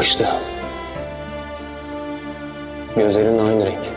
Yakıştı. Gözlerin aynı renk.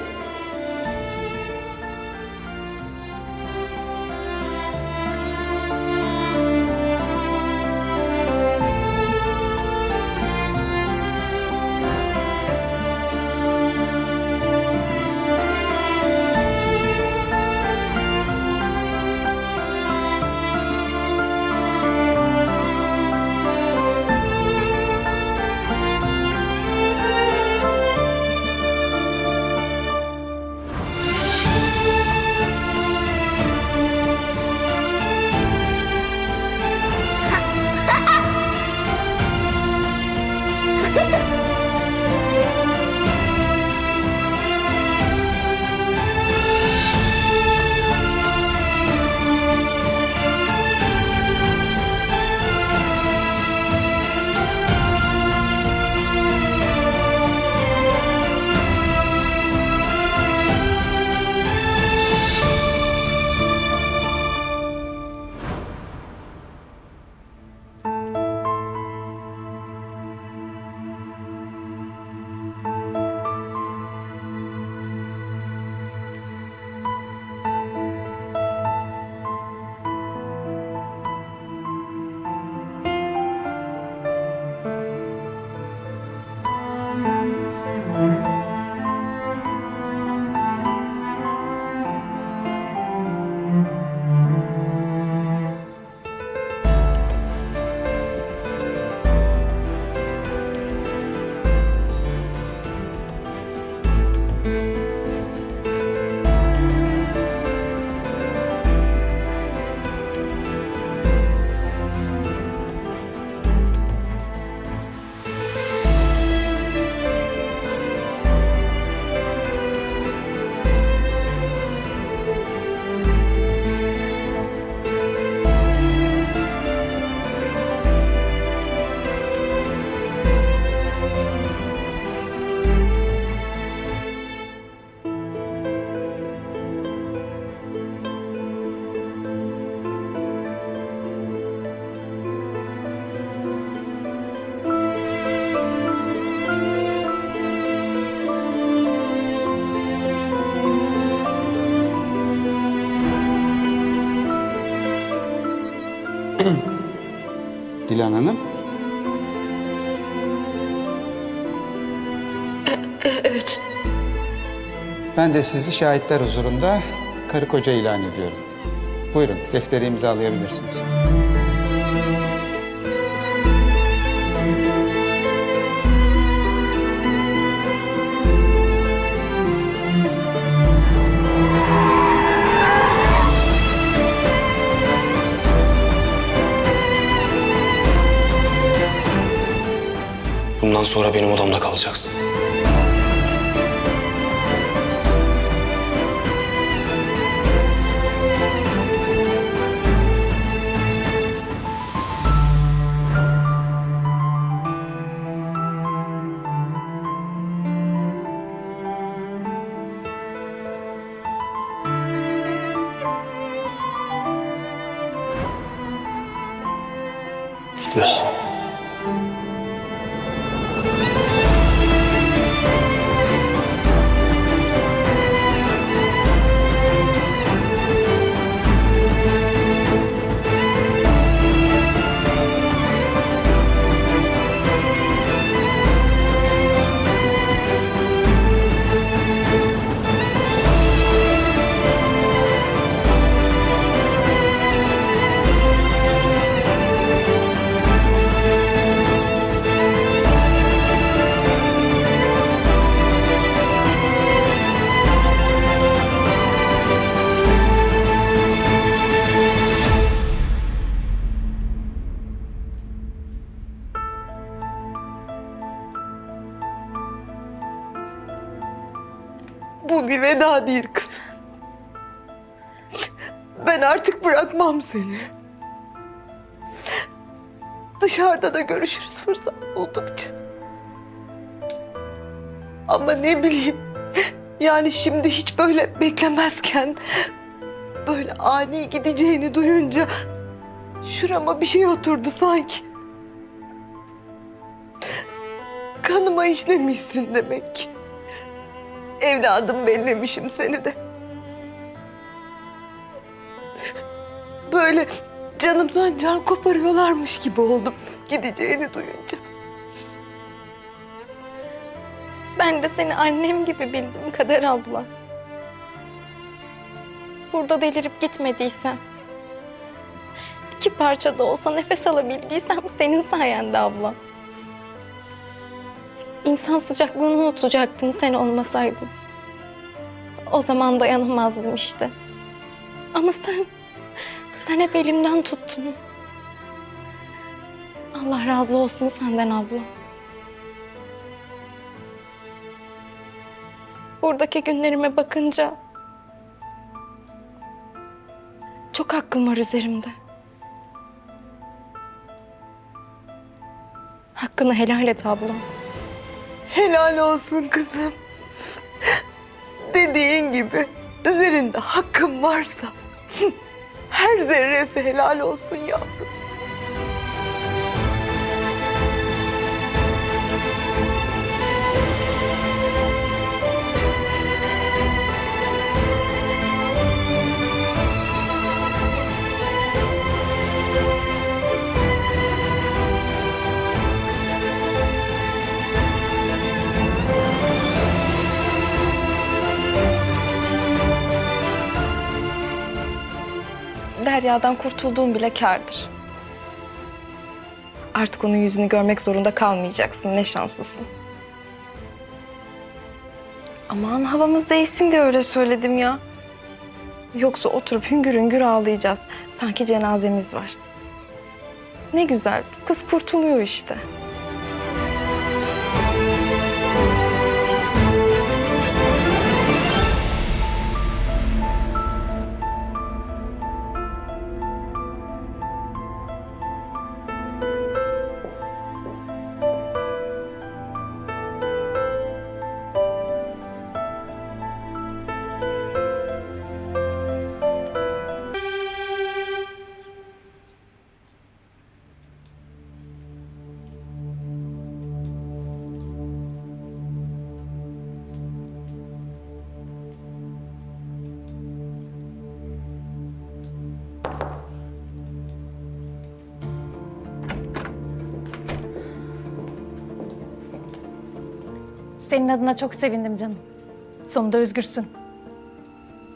Ben de sizi şahitler huzurunda karı koca ilan ediyorum. Buyurun defteri imzalayabilirsiniz. Bundan sonra benim odamda kalacaksın. 对。Veda değil kızım. Ben artık bırakmam seni. Dışarıda da görüşürüz fırsat buldukça. Ama ne bileyim. Yani şimdi hiç böyle beklemezken böyle ani gideceğini duyunca şurama bir şey oturdu sanki. kanıma işlemişsin demek ki. Evladım bellemişim seni de. Böyle canımdan can koparıyorlarmış gibi oldum gideceğini duyunca. Ben de seni annem gibi bildim Kader abla. Burada delirip gitmediysen, iki parça da olsa nefes alabildiysem senin sayende abla. İnsan sıcaklığını unutacaktım sen olmasaydın. O zaman dayanamazdım işte. Ama sen, sen hep elimden tuttun. Allah razı olsun senden abla. Buradaki günlerime bakınca çok hakkım var üzerimde. Hakkını helal et ablam. Helal olsun kızım. Dediğin gibi üzerinde hakkım varsa her zerresi helal olsun yavrum. Derya'dan kurtulduğum bile kârdır. Artık onun yüzünü görmek zorunda kalmayacaksın. Ne şanslısın. Aman havamız değişsin diye öyle söyledim ya. Yoksa oturup hüngür hüngür ağlayacağız. Sanki cenazemiz var. Ne güzel. Kız kurtuluyor işte. Senin adına çok sevindim canım. Sonunda özgürsün.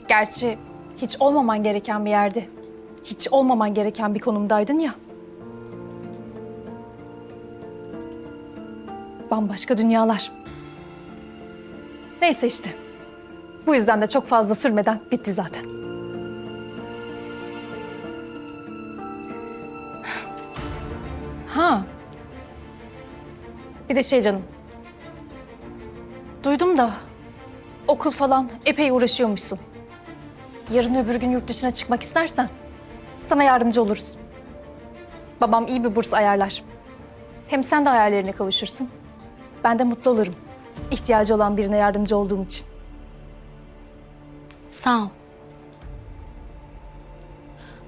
Gerçi hiç olmaman gereken bir yerde, hiç olmaman gereken bir konumdaydın ya. Bambaşka dünyalar. Neyse işte. Bu yüzden de çok fazla sürmeden bitti zaten. Ha. Bir de şey canım. Duydum da okul falan epey uğraşıyormuşsun. Yarın öbür gün yurt dışına çıkmak istersen sana yardımcı oluruz. Babam iyi bir burs ayarlar. Hem sen de hayallerine kavuşursun. Ben de mutlu olurum. İhtiyacı olan birine yardımcı olduğum için. Sağ ol.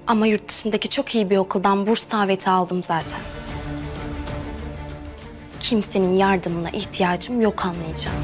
Ama yurt dışındaki çok iyi bir okuldan burs daveti aldım zaten. Kimsenin yardımına ihtiyacım yok anlayacağım.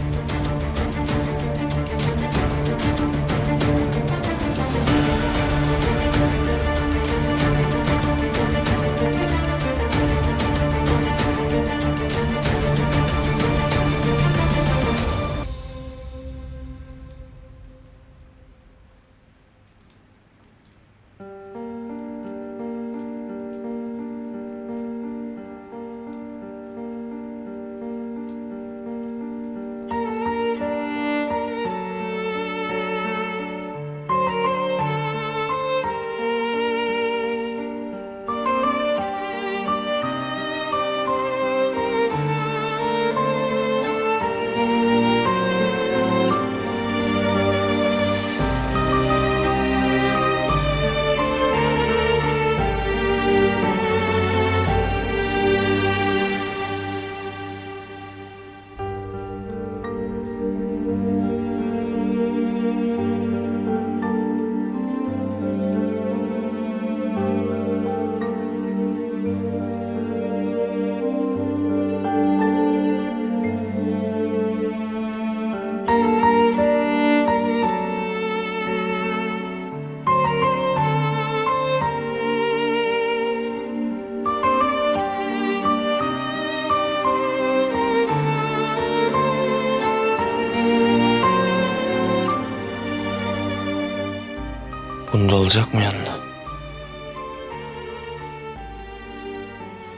Alacak mı yanına?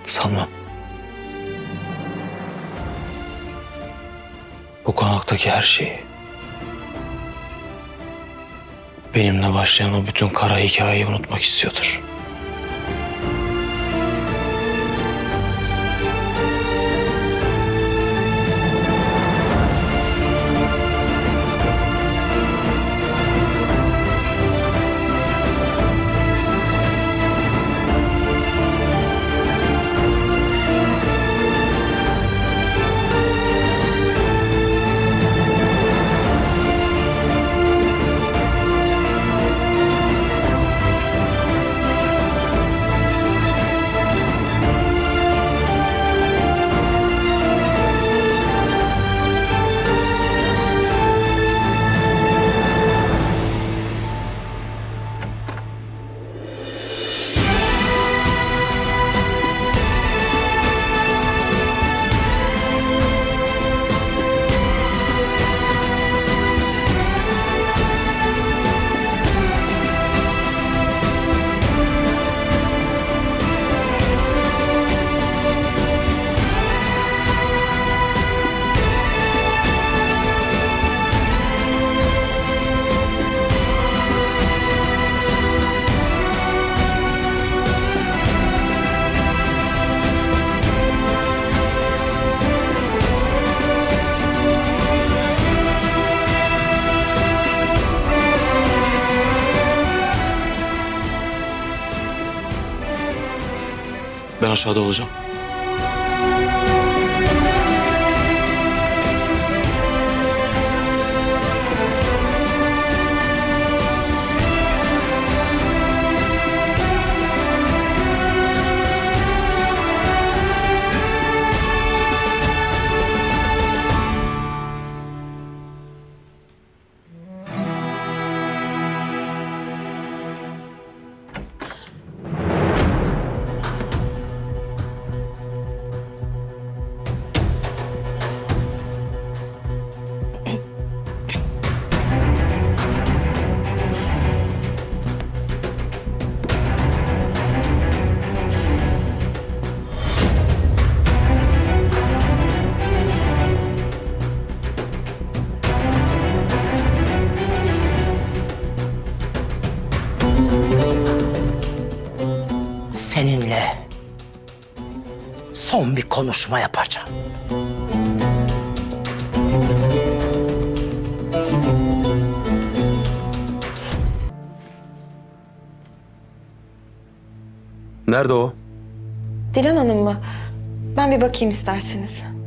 Sanmam. Bu konaktaki her şeyi. Benimle başlayan o bütün kara hikayeyi unutmak istiyordur. Aşağıda olacağım. Son bir konuşma yapacağım. Nerede o? Dilan Hanım mı? Ben bir bakayım isterseniz.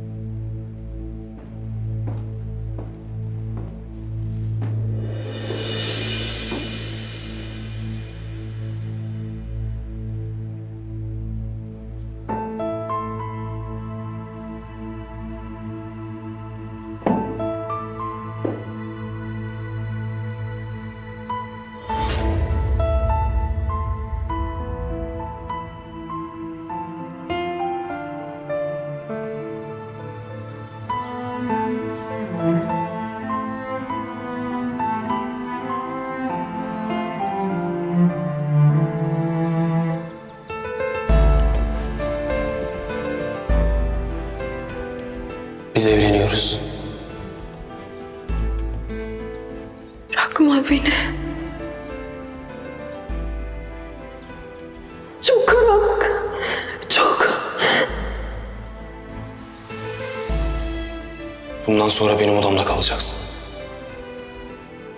Bundan sonra benim odamda kalacaksın.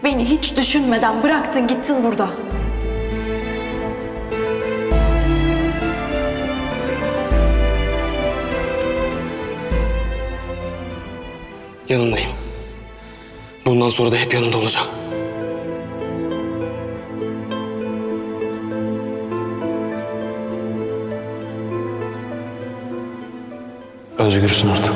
Beni hiç düşünmeden bıraktın gittin burada. Yanındayım. Bundan sonra da hep yanında olacağım. Özgürsün artık.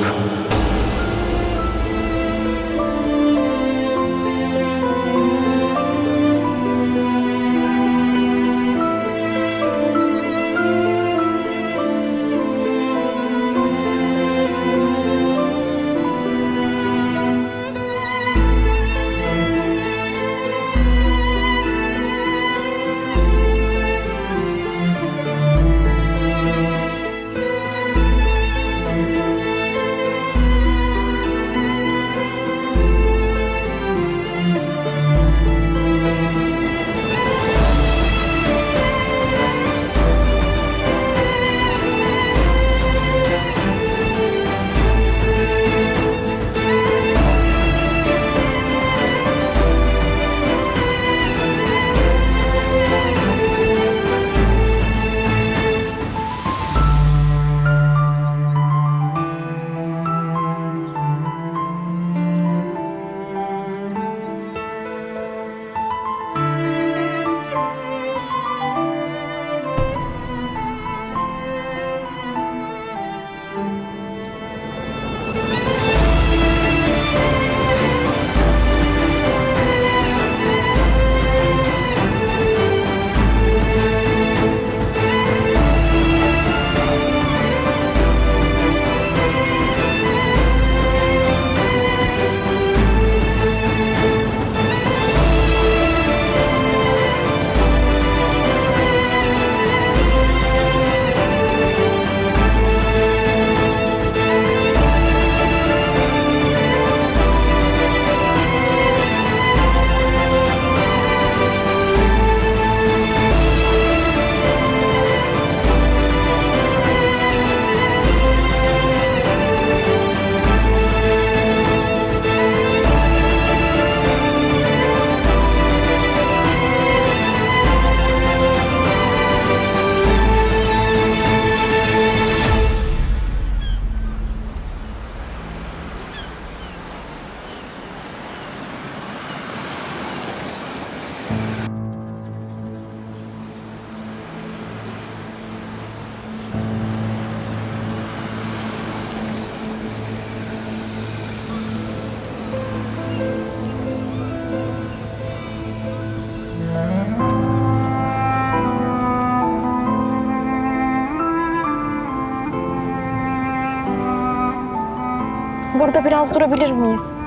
Burada biraz durabilir miyiz?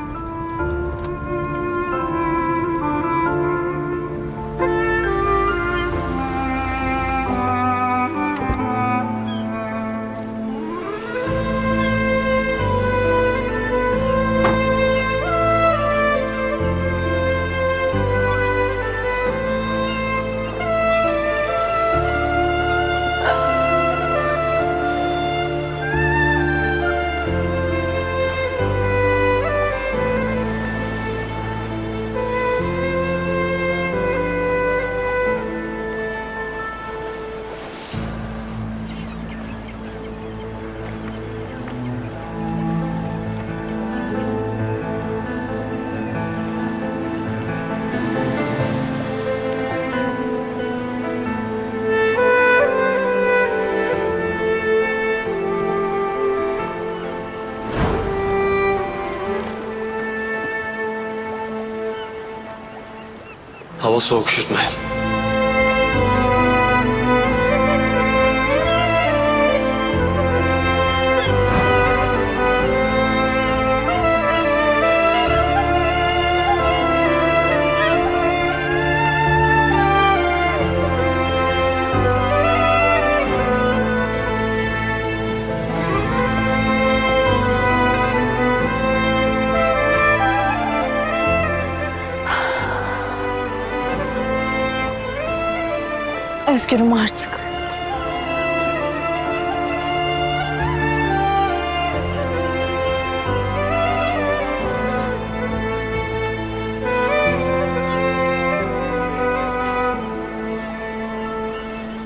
Hava soğuk üşütme. Özgürüm artık.